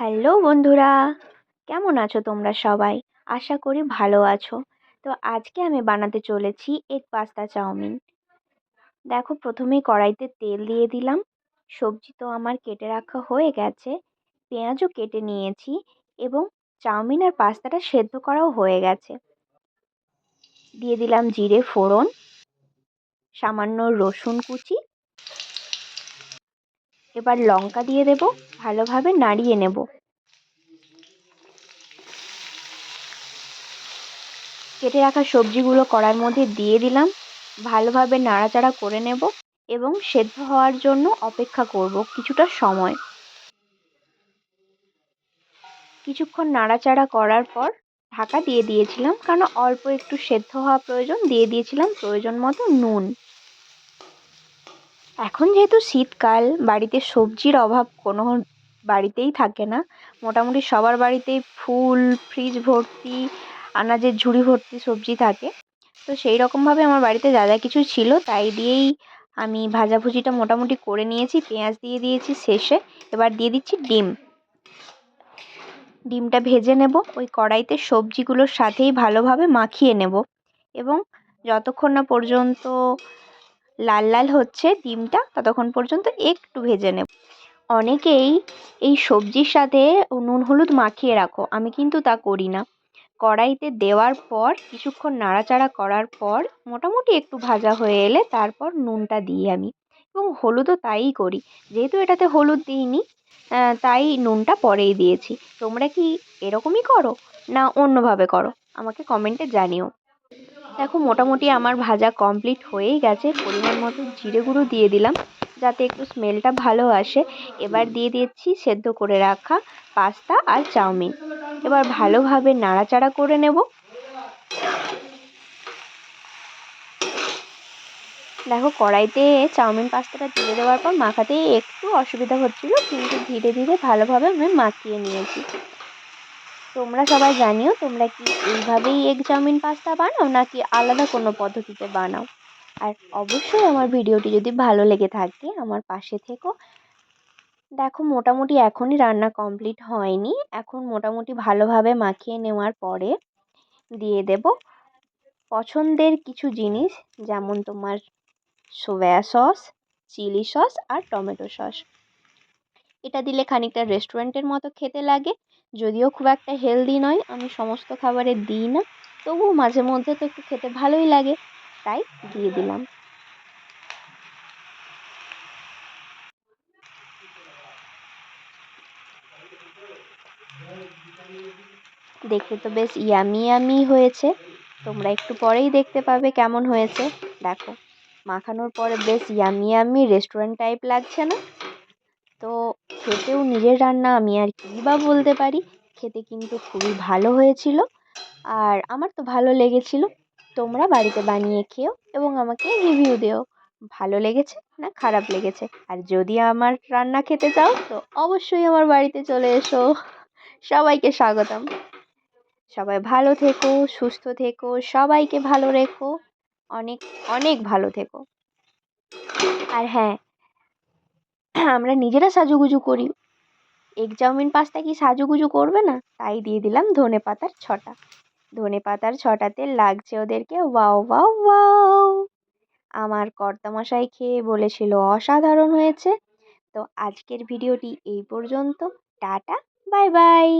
Hello বন্ধুরা, কেমন আছো তোমরা সবাই? আশা করি ভালো আছো। তো আজকে আমি বানাতে চলেছি এগ পাস্তা চাউমিন। দেখো, প্রথমেই কড়াইতে তেল দিয়ে দিলাম। সবজি তো আমার কেটে রাখা হয়ে গেছে। পেঁয়াজও কেটে নিয়েছি এবং চাউমিন আর পাস্তাটা সেদ্ধ করাও হয়ে গেছে। দিয়ে দিলাম জিরে ফোড়ন, সামান্য রসুন কুচি এবার লঙ্কা দিয়ে দেব, ভালোভাবে নাড়িয়ে নেব। কেটে রাখা সবজিগুলো কড়ার মধ্যে দিয়ে দিলাম, ভালোভাবে নাড়াচাড়া করে নেব এবং সেদ্ধ হওয়ার জন্য অপেক্ষা করব কিছুটা সময়। কিছুক্ষণ নাড়াচাড়া করার পর ঢাকা দিয়ে দিয়েছিলাম, কারণ অল্প একটু সেদ্ধ হওয়া প্রয়োজন, দিয়ে দিয়েছিলাম প্রয়োজন মতো নুন। এখন যেহেতু শীতকাল, বাড়িতে সবজির অভাব কোনো বাড়িতেই থাকে না। মোটামুটি সবার বাড়িতেই ফুল ফ্রিজ ভর্তি, আনাজের ঝুড়ি ভর্তি সবজি থাকে। তো সেই রকমভাবে আমার বাড়িতে যা যা কিছু ছিল তাই দিয়েই আমি ভাজাভুজিটা মোটামুটি করে নিয়েছি, পেঁয়াজ দিয়ে দিয়েছি শেষে। এবার দিয়ে দিচ্ছি ডিম। ডিমটা ভেজে নেব, ওই কড়াইতে সবজিগুলোর সাথেই ভালোভাবে মাখিয়ে নেব। এবং যতক্ষণ না পর্যন্ত লাল লাল হচ্ছে ডিমটা, ততক্ষণ পর্যন্ত একটু ভেজে নেব। অনেকেই এই সবজির সাথে নুন হলুদ মাখিয়ে রাখো, আমি কিন্তু তা করি না। কড়াইতে দেওয়ার পর, কিছুক্ষণ নাড়াচাড়া করার পর, মোটামুটি একটু ভাজা হয়ে এলে তারপর নুনটা দিই আমি, এবং হলুদও তাইই করি। যেহেতু এটাতে হলুদ দিইনি তাই নুনটা পরেই দিয়েছি। তোমরা কি এরকমই করো, না অন্যভাবে করো? আমাকে কমেন্টে জানিও। দেখো, মোটামুটি আমার ভাজা কমপ্লিট হয়েই গেছে। পরিমাণ মতো জিরে গুঁড়ো দিয়ে দিলাম, যাতে একটু স্মেলটা ভালো আসে। এবার দিয়ে দিচ্ছি সেদ্ধ করে রাখা পাস্তা আর চাউমিন। এবার ভালোভাবে নাড়াচাড়া করে নেব। দেখো, কড়াইতে চাউমিন পাস্তাটা দিয়ে দেওয়ার পর মাখাতে একটু অসুবিধা হচ্ছিল, কিন্তু ধীরে ধীরে ভালোভাবে আমি মাখিয়ে নিয়েছি। তোমরা সবাই জানিও, তোমরা কি এইভাবেই এগ চাউমিন পাস্তা বানাও, নাকি আলাদা কোনো পদ্ধতিতে বানাও? আর অবশ্যই আমার ভিডিওটি যদি ভালো লেগে থাকে, আমার পাশে থেকো। দেখো, মোটামুটি এখনই রান্না কমপ্লিট হয়নি। এখন মোটামুটি ভালোভাবে মাখিয়ে নেওয়ার পরে দিয়ে দেব পছন্দের কিছু জিনিস, যেমন তোমার সোয়া সস চিলি সস আর টমেটো সস এটা দিলে খানিকটা রেস্টুরেন্টের মতো খেতে লাগে। যদিও খুব একটা হেলদি নয়, আমি সমস্ত খাবারে দিই না। তবুও মাঝে মধ্যে তো একটু খেতে ভালোই লাগে, তাই দিয়ে দিলাম। দেখতে তো বেশ ইয়ামি ইয়ামি হয়েছে। তোমরা একটু পরেই দেখতে পাবে কেমন হয়েছে। দেখো, মাখানোর পরে বেশ ইয়ামি ইয়ামি রেস্টুরেন্ট টাইপ লাগছে না। তো খেতেও নিজের রান্না আমি আর কী বা বলতে পারি। খেতে কিন্তু খুবই ভালো হয়েছিল। আর আমার তো ভালো লেগেছিলো। তোমরা বাড়িতে বানিয়ে খেও এবং আমাকে রিভিউ দিও। ভালো লেগেছে না খারাপ লেগেছে? আর যদি আমার রান্না খেতে চাও, তো অবশ্যই আমার বাড়িতে চলে এসো। সবাইকে স্বাগতম। সবাই ভালো থেকো, সুস্থ থেকো, সবাইকে ভালো রেখো। অনেক অনেক ভালো থেকো। আর হ্যাঁ আমরা নিজেরা সাজুগুজু করি। এগ চাউমিন পাস্তা কি সাজুগুজু করবে না? তাই দিয়ে দিলাম ধনে পাতার ছটা। ধনে পাতার ছটাতে লাগছে ওদেরকে ওয়াও ওয়াও ওয়াও। আমার কর্তামশাই খেয়ে বলেছিল অসাধারণ হয়েছে। তো আজকের ভিডিওটি এই পর্যন্ত। Tata, bye bye.